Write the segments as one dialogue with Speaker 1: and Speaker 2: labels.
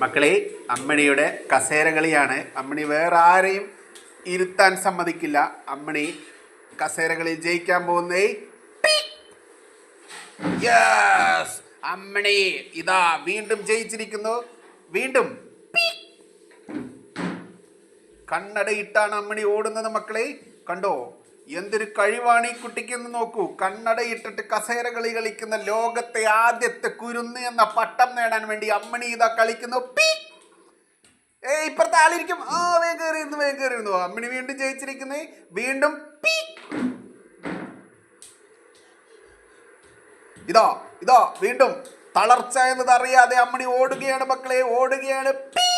Speaker 1: മക്കളെ അമ്മണിയുടെ കസേരകളിയാണ്. അമ്മണി വേറെ ആരെയും ഇരുത്താൻ സമ്മതിക്കില്ല. അമ്മണി കസേരകളിൽ ജയിക്കാൻ പോകുന്നേ യെസ് അമ്മണി ഇതാ വീണ്ടും ജയിച്ചിരിക്കുന്നു. വീണ്ടും കണ്ണടയിട്ടാണ് അമ്മണി ഓടുന്നത് മക്കളെ. കണ്ടോ? എന്തൊരു കഴിവാണ് ഈ കുട്ടിക്കെന്ന് നോക്കൂ. കണ്ണടയിട്ടിട്ട് കസേര കളി കളിക്കുന്ന ലോകത്തെ ആദ്യത്തെ കുരുന്ന് എന്ന പട്ടം നേടാൻ വേണ്ടി അമ്മണി ഇതാ കളിക്കുന്നു. പീ! ഏ ഇപ്പുറത്തെ ആളിരിക്കും. ആ വേഗം കയറിയിരുന്നു വേഗം കയറിയിരുന്നു അമ്മണി വീണ്ടും ജയിച്ചിരിക്കുന്നേ. വീണ്ടും പീ! ഇതാ ഇതാ വീണ്ടും തളർച്ച എന്നത് അറിയാതെ അമ്മണി ഓടുകയാണ് മക്കളെ ഓടുകയാണ്. പീ!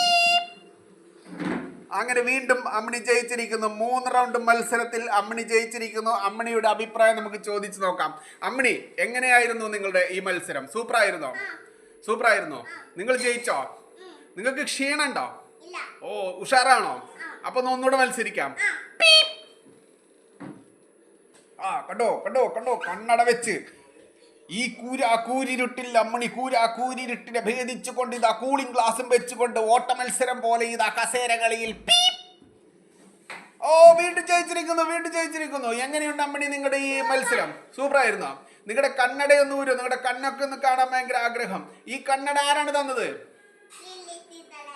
Speaker 1: അങ്ങനെ വീണ്ടും അമ്മണി ജയിച്ചിരിക്കുന്നു. മൂന്ന് റൗണ്ട് മത്സരത്തിൽ അമ്മണി ജയിച്ചിരിക്കുന്നു. അമ്മണിയുടെ അഭിപ്രായം നമുക്ക് ചോദിച്ചു നോക്കാം. അമ്മണി എങ്ങനെയായിരുന്നു നിങ്ങളുടെ ഈ മത്സരം? സൂപ്പർ ആയിരുന്നോ സൂപ്പർ ആയിരുന്നോ നിങ്ങൾ ജയിച്ചോ? നിങ്ങൾക്ക് ക്ഷീണുണ്ടോ ഓ ഉഷാറാണോ? അപ്പൊ ഒന്ന് ഒന്നുകൂടെ മത്സരിക്കാം. ആ കണ്ടോ കണ്ടോ കണ്ടോ കണ്ണട വെച്ച്. ഈ കൂര കൂരിരുട്ടിൽ അമ്മണി കൂര കൂരിരുട്ടിനെ ഭേദിച്ചുകൊണ്ട് ഇതാ കൂളിംഗ് ഗ്ലാസും വെച്ചുകൊണ്ട് ഓട്ട മത്സരം പോലെ ഇതാ കസേര കളിയിൽ പീപ്. ഓ വീണ്ടും ജയിച്ചിരിക്കുന്നു വീണ്ടും ജയിച്ചിരിക്കുന്നു. എങ്ങനെയുണ്ട് അമ്മണി നിങ്ങളുടെ ഈ മത്സരം? സൂപ്പർ ആയിരുന്നോ നിങ്ങളുടെ കണ്ണടയൊന്നും ഊരോ. നിങ്ങളുടെ കണ്ണൊക്കെ ഒന്ന് കാണാൻ ഭയങ്കര ആഗ്രഹം. ഈ കണ്ണട ആരാണ് തന്നത്?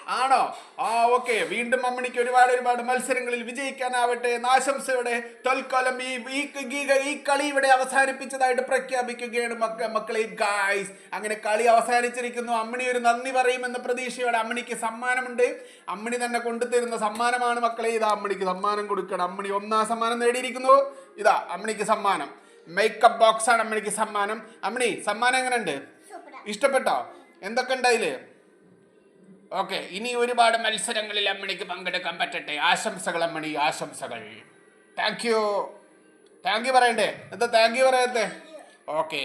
Speaker 1: ആണോ? ആ ഓക്കെ വീണ്ടും അമ്മണിക്ക് ഒരുപാട് ഒരുപാട് മത്സരങ്ങളിൽ വിജയിക്കാനാവട്ടെ എന്ന് ആശംസയോടെ തൽക്കാലം ഈ ഈ ഈ- ഈ കളി ഇവിടെ അവസാനിപ്പിച്ചതായിട്ട് പ്രഖ്യാപിക്കുകയാണ് മക്ക മക്കളെ ഗായ്സ് അങ്ങനെ കളി അവസാനിച്ചിരിക്കുന്നു. അമ്മണി ഒരു നന്ദി പറയുമെന്ന പ്രതീക്ഷയോടെ അമ്മണിക്ക് സമ്മാനമുണ്ട്. അമ്മണി തന്നെ കൊണ്ടുതരുന്ന സമ്മാനമാണ് മക്കളെ. ഇതാ അമ്മണിക്ക് സമ്മാനം കൊടുക്കണം അമ്മണി ഒന്നാം സമ്മാനം നേടിയിരിക്കുന്നു. ഇതാ അമ്മണിക്ക് സമ്മാനം. മേക്കപ്പ് ബോക്സ് ആണ് അമ്മണിക്ക് സമ്മാനം. അമ്മണി സമ്മാനം എങ്ങനെയുണ്ട്? ഇഷ്ടപ്പെട്ടോ? എന്തൊക്കെ ഉണ്ടായില്ലേ? ഓക്കെ ഇനി ഒരുപാട് മത്സരങ്ങളിൽ അമ്മണിക്ക് പങ്കെടുക്കാൻ പറ്റട്ടെ. ആശംസകൾ അമ്മണി ആശംസകൾ. താങ്ക് യു താങ്ക് യു പറയണ്ടേ? എന്താ താങ്ക് യു പറയത്തെ? ഓക്കെ